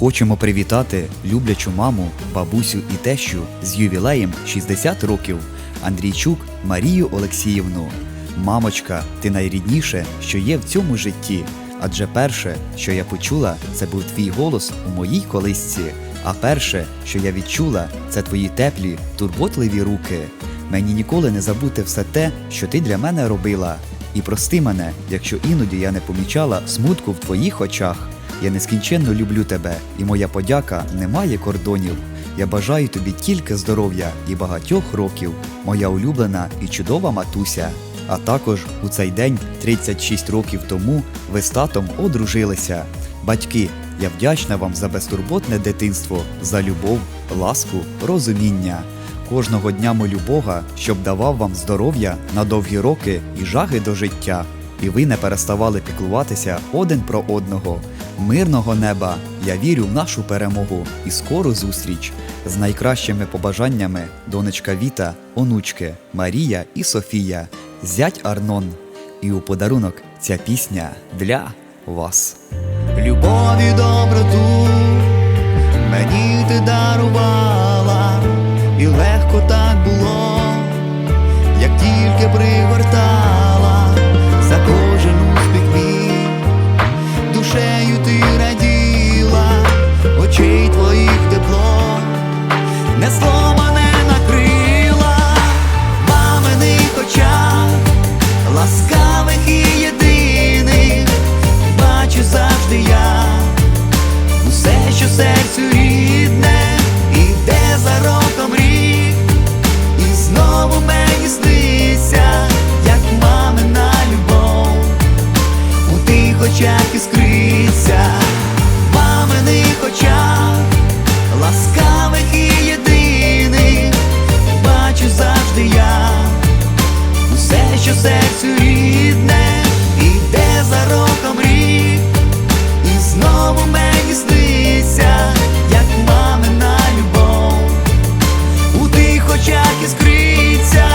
Хочемо привітати люблячу маму, бабусю і тещу з ювілеєм 60 років Андрійчук Марію Олексіївну. Мамочка, ти найрідніше, що є в цьому житті. Адже перше, що я почула, це був твій голос у моїй колисці. А перше, що я відчула, це твої теплі, турботливі руки. Мені ніколи не забути все те, що ти для мене робила. І прости мене, якщо іноді я не помічала смутку в твоїх очах. Я нескінченно люблю тебе, і моя подяка не має кордонів. Я бажаю тобі тільки здоров'я і багатьох років, моя улюблена і чудова матуся. А також у цей день, 36 років тому, ви з татом одружилися. Батьки, я вдячна вам за безтурботне дитинство, за любов, ласку, розуміння. Кожного дня молю Бога, щоб давав вам здоров'я на довгі роки і жаги до життя. І ви не переставали піклуватися один про одного. Мирного неба! Я вірю в нашу перемогу і скору зустріч. З найкращими побажаннями донечка Віта, онучки Марія і Софія, зять Арнон. І у подарунок ця пісня для вас. Любові доброту мені. серцю рідне, іде за роком рік, і знову мені сниться, як мамина любов, у тих очах іскриться,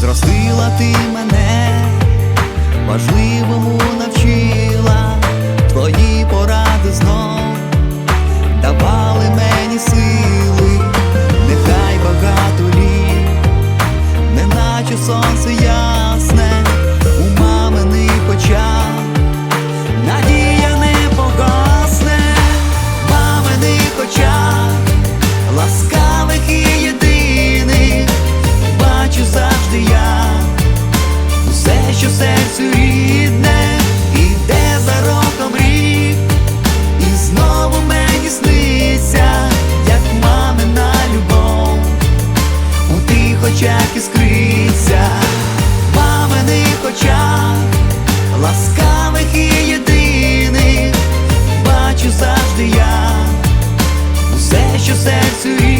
зростила ти мене важливим. очах іскриться, маминих очах, ласкавих і єдиних, бачу завжди я, усе, що серцю.